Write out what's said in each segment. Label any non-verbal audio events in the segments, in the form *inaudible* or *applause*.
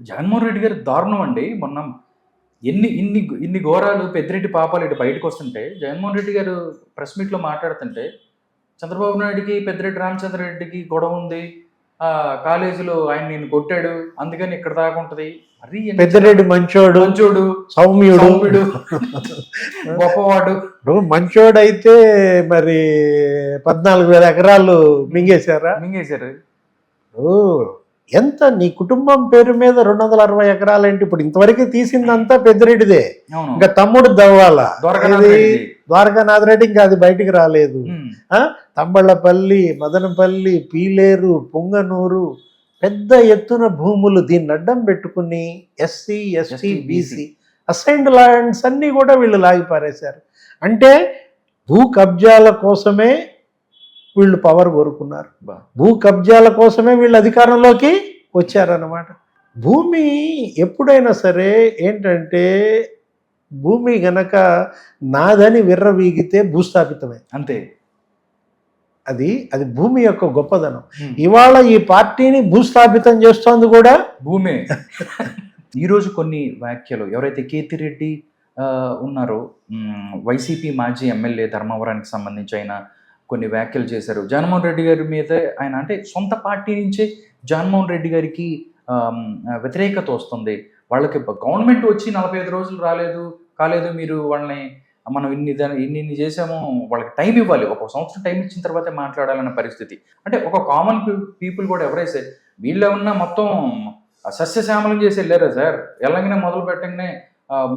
జగన్మోహన్ రెడ్డి గారి దారుణం అండి. మొన్న ఎన్ని ఇన్ని ఇన్ని ఘోరాలు పెద్దిరెడ్డి పాపాలు ఇటు బయటకు వస్తుంటే జగన్మోహన్ రెడ్డి గారు ప్రెస్ మీట్లో మాట్లాడుతుంటే చంద్రబాబు నాయుడికి పెద్దిరెడ్డి రామచంద్ర రెడ్డికి గొడవ ఉంది. ఆ కాలేజీలో ఆయన నేను కొట్టాడు. అందుకని ఇక్కడ దాకా ఉంటది. మరి పెద్దిరెడ్డి మంచోడు మంచోడు సౌమ్యుడు. సౌమ్యుడు, *laughs* గొప్పవాడు. ఇప్పుడు మంచోడైతే మరి పద్నాలుగు వేల ఎకరాలు మింగేశారా? మింగేశారు. ఓ, ఎంత నీ కుటుంబం పేరు మీద రెండు వందల అరవై ఎకరాలేంటి? ఇప్పుడు ఇంతవరకు తీసిందంతా పెద్దిరెడ్డిదే. ఇంకా తమ్ముడు దవ్వాల. ద్వారకానాథ్ రెడ్డి. ఇంకా అది బయటికి రాలేదు. తంబళ్ళపల్లి మదనపల్లి పీలేరు పొంగనూరు పెద్ద ఎత్తున భూములు దీన్ని అడ్డం పెట్టుకుని SC ST BC. Assigned lands అన్నీ కూడా వీళ్ళు లాగి పారేశారు అంటే భూ కబ్జాల కోసమే వీళ్ళు పవర్ కోరుకున్నారు. భూ కబ్జాల కోసమే వీళ్ళు అధికారంలోకి వచ్చారన్నమాట. భూమి ఎప్పుడైనా సరే ఏంటంటే భూమి గనక నాదని విర్రవీగితే భూస్థాపితమే. అంతే. అది అది భూమి యొక్క గొప్పదనం. ఇవాళ ఈ పార్టీని భూస్థాపితం చేస్తోంది కూడా భూమే. ఈరోజు కొన్ని వ్యాఖ్యలు. ఎవరైతే కేతిరెడ్డి ఉన్నారో వైసీపీ మాజీ ఎమ్మెల్యే ధర్మవరానికి సంబంధించి ఆయన కొన్ని వ్యాఖ్యలు చేశారు. జగన్మోహన్ రెడ్డి గారి మీద ఆయన అంటే సొంత పార్టీ నుంచే జగన్మోహన్ రెడ్డి గారికి వ్యతిరేకత వస్తుంది. వాళ్ళకి గవర్నమెంట్ వచ్చి నలభై ఐదు రోజులు రాలేదు కాలేదు మీరు వాళ్ళని మనం ఇన్ని ఇన్ని ఇన్ని చేసాము వాళ్ళకి టైం ఇవ్వాలి. ఒక సంవత్సరం టైం ఇచ్చిన తర్వాతే మాట్లాడాలనే పరిస్థితి. అంటే ఒక కామన్ పీపుల్ కూడా ఎవరైతే వీళ్ళు ఉన్నా మొత్తం సస్యశ్యామలం చేసి వెళ్ళారా సార్? ఎలాగైనా మొదలు పెట్టగానే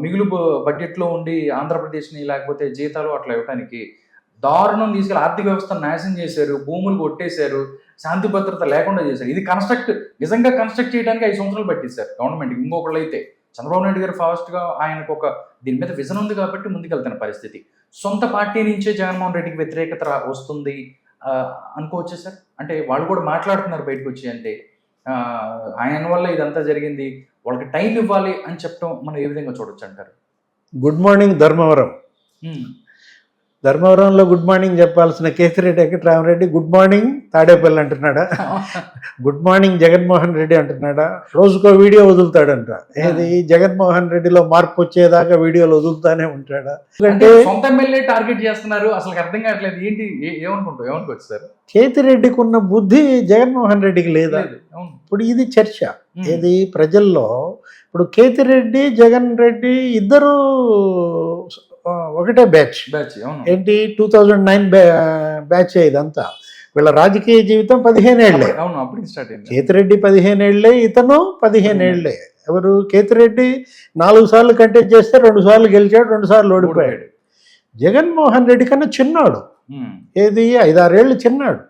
మిగులు బ- బడ్జెట్లో ఉండి ఆంధ్రప్రదేశ్ని లేకపోతే జీతాలు అట్లా ఇవ్వడానికి దారుణం తీసుకెళ్ళి ఆర్థిక వ్యవస్థ నాశనం చేశారు భూములు కొట్టేశారు శాంతి భద్రత లేకుండా చేశారు. ఇది కన్స్ట్రక్ట్ నిజంగా కన్స్ట్రక్ట్ చేయడానికి ఐదు సంవత్సరాలు పట్టిస్తారు గవర్నమెంట్ ఇంకొకళ్ళు అయితే చంద్రబాబు నాయుడు గారు ఫాస్ట్గా ఆయనకు ఒక దీని మీద విజన్ ఉంది కాబట్టి ముందుకెళ్తున్న పరిస్థితి. సొంత పార్టీ నుంచే జగన్మోహన్ రెడ్డికి వ్యతిరేకత వస్తుంది అనుకోవచ్చా సార్? అంటే వాళ్ళు కూడా మాట్లాడుతున్నారు బయటకు వచ్చి అంటే ఆయన వల్ల ఇదంతా జరిగింది వాళ్ళకి టైం ఇవ్వాలి అని చెప్పడం మనం ఏ విధంగా చూడొచ్చు అంటారు? Good morning Dharmavaram. ధర్మవరంలో గుడ్ మార్నింగ్ చెప్పాల్సిన కేసిరెడ్డి వెంకటరామరెడ్డి గుడ్ మార్నింగ్ తాడేపల్లి అంటున్నాడా? గుడ్ మార్నింగ్ జగన్మోహన్ రెడ్డి అంటున్నాడా? రోజుకో వీడియో వదులుతాడంట. ఏది? జగన్మోహన్ రెడ్డిలో మార్పు వచ్చేదాకా వీడియోలు వదులుతానే ఉంటాడా? అంటే ఎందుకంటే సొంత ఎమ్మెల్యే టార్గెట్ చేస్తున్నారు అసలు అర్థం కావట్లేదు. ఏంటి? ఏమనుకుంటావు? ఏమనుకోవచ్చు సార్ కేతిరెడ్డికి ఉన్న బుద్ధి జగన్మోహన్ రెడ్డికి లేదా? ఇప్పుడు ఇది చర్చ. ఏది? ప్రజల్లో ఇప్పుడు కేతిరెడ్డి జగన్ రెడ్డి ఇద్దరు ఒకటే బ్యాచ్. బ్యాచ్ అవును. ఏంటి? టూ థౌజండ్ నైన్ బ్యాచ్ ఇదంతా? వీళ్ళ రాజకీయ జీవితం పదిహేనేళ్ళే. అవును అప్పుడు స్టార్ట్ అయింది. కేతిరెడ్డి పదిహేనేళ్ళే ఇతను పదిహేనేళ్ళే. ఎవరు? కేతిరెడ్డి నాలుగు సార్లు కంటెస్ట్ చేస్తే రెండు సార్లు గెలిచాడు రెండు సార్లు ఓడిపోయాడు. జగన్మోహన్ రెడ్డి కన్నా చిన్నాడు. ఏది? ఐదారేళ్ళు చిన్నాడు.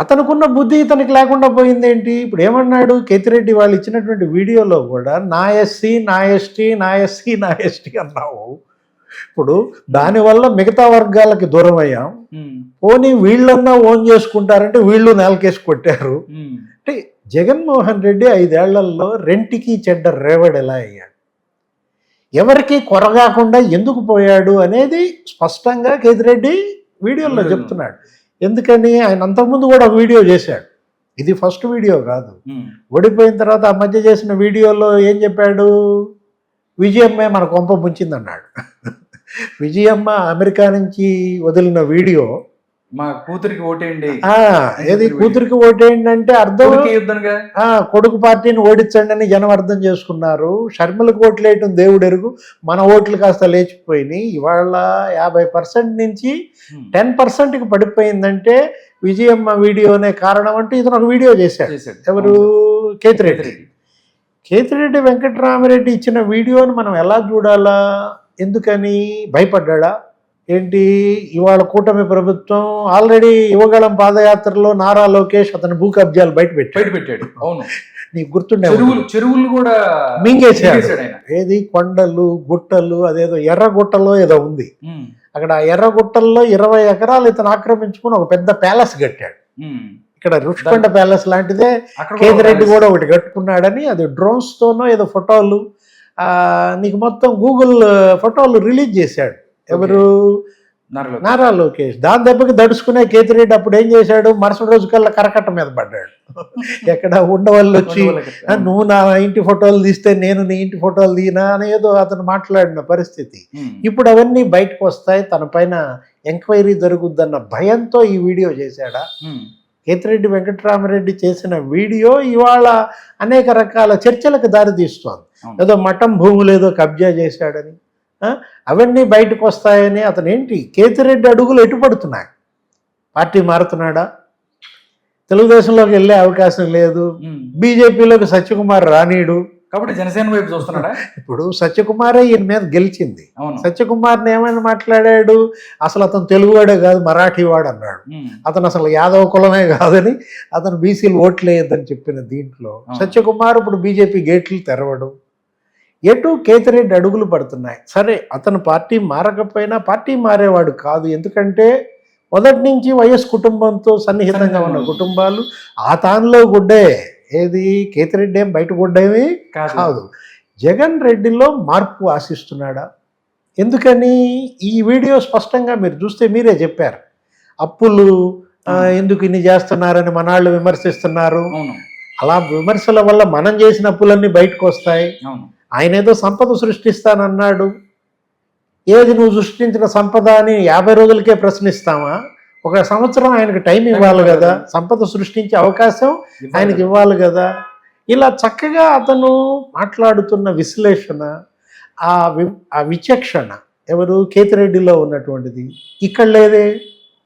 అతనుకున్న బుద్ధి ఇతనికి లేకుండా పోయింది ఏంటి? ఇప్పుడు ఏమన్నాడు? కేతిరెడ్డి వాళ్ళు ఇచ్చినటువంటి వీడియోలో కూడా నా ఎస్సీ నా ఎస్టీ నా ఎస్సీ నా ఎస్టీ అన్నావు. ఇప్పుడు దానివల్ల మిగతా వర్గాలకి దూరం అయ్యాం. పోనీ వీళ్ళన్నా ఓన్ చేసుకుంటారంటే వీళ్ళు నేలకేసి కొట్టారు. అంటే జగన్మోహన్ రెడ్డి ఐదేళ్ళలో రెంటికి చెడ్డ రేవడ్ ఎలా అయ్యాడు? ఎవరికి కొరగాకుండా ఎందుకు పోయాడు అనేది స్పష్టంగా కేతిరెడ్డి వీడియోలో చెప్తున్నాడు. ఎందుకని? ఆయన అంతకుముందు కూడా ఒక వీడియో చేశాడు. ఇది ఫస్ట్ వీడియో కాదు. ఓడిపోయిన తర్వాత ఆ మధ్య చేసిన వీడియోలో ఏం చెప్పాడు? విజయమ్మే మన కొంప ముంచిందన్నాడు. విజయమ్మ అమెరికా నుంచి వదిలిన వీడియో. మా కూతురికి ఓటేయండి. ఏది కూతురికి అర్థం ఊరికే యుద్ధంగా ఆ, కొడుకు పార్టీని ఓడించండి అని జనం అర్థం చేసుకున్నారు. షర్మిలకు ఓట్లు వేయటం దేవుడు ఎరుగు. మన ఓట్లు కాస్త లేచిపోయినాయి. ఇవాళ యాభై పర్సెంట్ నుంచి టెన్ పర్సెంట్కి పడిపోయిందంటే విజయమ్మ వీడియోనే కారణం అంటే ఇతను ఒక వీడియో చేశాడు. ఎవరు? కేతిరెడ్డి. రెడ్డి కేతిరెడ్డి వెంకటరామరెడ్డి ఇచ్చిన వీడియోని మనం ఎలా చూడాలా? ఎందుకని భయపడ్డా ఏంటి? ఇవాళ కూటమి ప్రభుత్వం ఆల్రెడీ యువగళం పాదయాత్రలో నారా లోకేష్ అతని భూ కబ్జాలు బయట పెట్టాడు. బయట పెట్టాడు. అవును. *laughs* నీకు గుర్తుండే చెరువులు కూడా ఆయన. ఏది? కొండలు గుట్టలు అదేదో ఎర్ర గుట్టలో ఏదో ఉంది. అక్కడ ఆ ఎర్ర గుట్టల్లో ఇరవై ఎకరాలు ఇతను ఆక్రమించుకుని ఒక పెద్ద ప్యాలెస్ కట్టాడు. ఇక్కడ రుషికొండ ప్యాలెస్ లాంటిదే కేతిరెడ్డి కూడా ఒకటి కట్టుకున్నాడని అది drones తోనో ఏదో ఫోటోలు నీకు మొత్తం గూగుల్ ఫోటోలు రిలీజ్ చేశాడు. ఎవరు? నారా లోకేష్. దాని దెబ్బకి దడుచుకునే కేతిరెడ్డి అప్పుడు ఏం చేశాడు? మరుసటి రోజు కల్లా కరకట్ట మీద పడ్డాడు. *laughs* ఎక్కడ ఉండవాళ్ళు వచ్చి "ఆ, నువ్వు నా ఇంటి ఫోటోలు తీస్తే నేను నీ ఇంటి ఫోటోలు తీనా? అనేదో అతను మాట్లాడిన పరిస్థితి. ఇప్పుడు అవన్నీ బయటకు వస్తాయి. తన పైన ఎంక్వైరీ జరుగుద్దన్న భయంతో ఈ వీడియో చేశాడా? కేతిరెడ్డి వెంకటరామరెడ్డి చేసిన వీడియో ఇవాళ అనేక రకాల చర్చలకు దారితీస్తోంది. ఏదో మఠం భూములు ఏదో కబ్జా చేశాడని? అవన్నీ బయటకు వస్తాయని అతను ఏంటి కేతిరెడ్డి అడుగులు ఎటుపడుతున్నాయి పార్టీ మారుతున్నాడా? తెలుగుదేశంలోకి వెళ్ళే అవకాశం లేదు. బీజేపీలోకి సత్యకుమార్ రానీడు. కాబట్టి జనసేన వైపు చూస్తున్నాడా? ఇప్పుడు సత్యకుమారే ఈయన మీద గెలిచింది. సత్యకుమార్ని ఏమైనా మాట్లాడాడు? అసలు అతను తెలుగువాడే కాదు మరాఠీ వాడు అన్నాడు అతను అసలు యాదవ కులమే కాదని అతను బీసీలు ఓట్లేయద్దని చెప్పిన దీంట్లో. సత్యకుమార్ ఇప్పుడు బీజేపీ గేట్లు తెరవడం ఎటు కేతిరెడ్డి అడుగులు పడుతున్నాయి. సరే అతను పార్టీ మారకపోయినా పార్టీ మారేవాడు కాదు. ఎందుకంటే మొదటి నుంచి వైఎస్ కుటుంబంతో సన్నిహితంగా ఉన్న కుటుంబాలు ఆ తానులో గుడ్డే. ఏది? కేతిరెడ్డి ఏం బయట గుడ్డేమి కాదు. జగన్ రెడ్డిలో మార్పు ఆశిస్తున్నాడా? ఎందుకని? ఈ వీడియో స్పష్టంగా మీరు చూస్తే మీరే చెప్పారు. అప్పులు ఎందుకు ఇన్ని చేస్తున్నారని మనాళ్ళు విమర్శిస్తున్నారు. అవును. అలా విమర్శల వల్ల మనం చేసిన అప్పులన్నీ బయటకు వస్తాయి. అవును. ఆయన ఏదో సంపద సృష్టిస్తానన్నాడు. ఏది నువ్వు సృష్టించిన సంపద అని యాభై రోజులకే ప్రశ్నిస్తామా? ఒక సంవత్సరం ఆయనకు టైం ఇవ్వాలి కదా. సంపద సృష్టించే అవకాశం ఆయనకి ఇవ్వాలి కదా. ఇలా చక్కగా అతను మాట్లాడుతున్న విశ్లేషణ ఆ వి ఆ విచక్షణ ఎవరు? కేతిరెడ్డిలో ఉన్నటువంటిది. ఇక్కడ లేదే.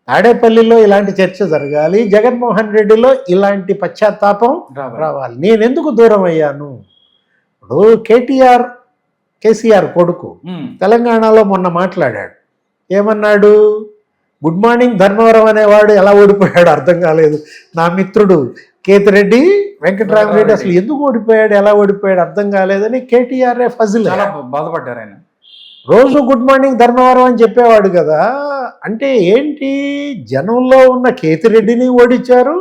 తాడేపల్లిలో ఇలాంటి చర్చ జరగాలి. జగన్మోహన్ రెడ్డిలో ఇలాంటి పశ్చాత్తాపం రావాలి. రావాలి. నేను ఎందుకు దూరం అయ్యాను? ఇప్పుడు కేటీఆర్ కేసీఆర్ కొడుకు తెలంగాణలో మొన్న మాట్లాడాడు. ఏమన్నాడు? గుడ్ మార్నింగ్ ధర్మవరం అనేవాడు ఎలా ఓడిపోయాడు అర్థం కాలేదు. నా మిత్రుడు కేతిరెడ్డి వెంకటరామరెడ్డి అసలు ఎందుకు ఓడిపోయాడు ఎలా ఓడిపోయాడు అర్థం కాలేదని కేటీఆర్ ఫజిల్. బాధపడ్డారు ఆయన. రోజు గుడ్ మార్నింగ్ ధర్మవరం అని చెప్పేవాడు కదా. అంటే ఏంటి? జనంలో ఉన్న కేతిరెడ్డిని ఓడించారు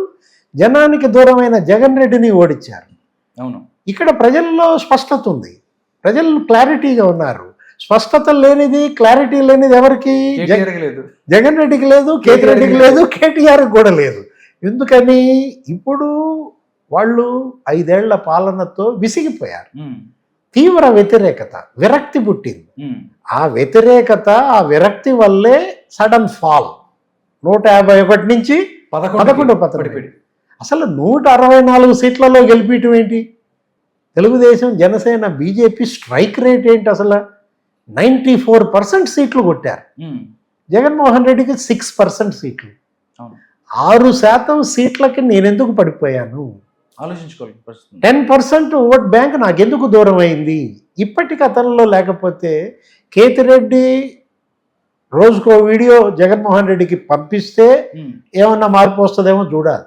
జనానికి దూరమైన జగన్ రెడ్డిని ఓడించారు అవును. ఇక్కడ ప్రజల్లో స్పష్టత ఉంది. ప్రజలు క్లారిటీగా ఉన్నారు. స్పష్టత లేనిది క్లారిటీ లేనిది ఎవరికి? జగ- కేటీఆర్కి లేదు. జగన్ రెడ్డికి లేదు కేతిరెడ్డికి లేదు. కేటీఆర్కి కూడా లేదు. ఎందుకని? ఇప్పుడు వాళ్ళు ఐదేళ్ళ పాలనతో విసిగిపోయారు. తీవ్ర వ్యతిరేకత విరక్తి పుట్టింది. ఆ వ్యతిరేకత ఆ విరక్తి వల్లే సడన్ ఫాల్. నూట యాభై ఒకటి నుంచి పదకొండు పదకొండు. అసలు నూట అరవై నాలుగు సీట్లలో గెలిపించడం ఏంటి? Telugu Desam Janasena BJP strike rate ఏంటి అసలు? నైంటీ ఫోర్ పర్సెంట్ సీట్లు కొట్టారు. జగన్మోహన్ రెడ్డికి సిక్స్ పర్సెంట్ సీట్లు. ఆరు శాతం సీట్లకి నేనెందుకు పడిపోయాను? ఆలోచించుకోవాలి టెన్ పర్సెంట్ ఓట్ బ్యాంక్ నాకెందుకు దూరం అయింది? ఇప్పటికి అతనిలో లేకపోతే కేతిరెడ్డి రోజుకో వీడియో జగన్మోహన్ రెడ్డికి పంపిస్తే ఏమన్నా మార్పు వస్తుందేమో చూడాలి.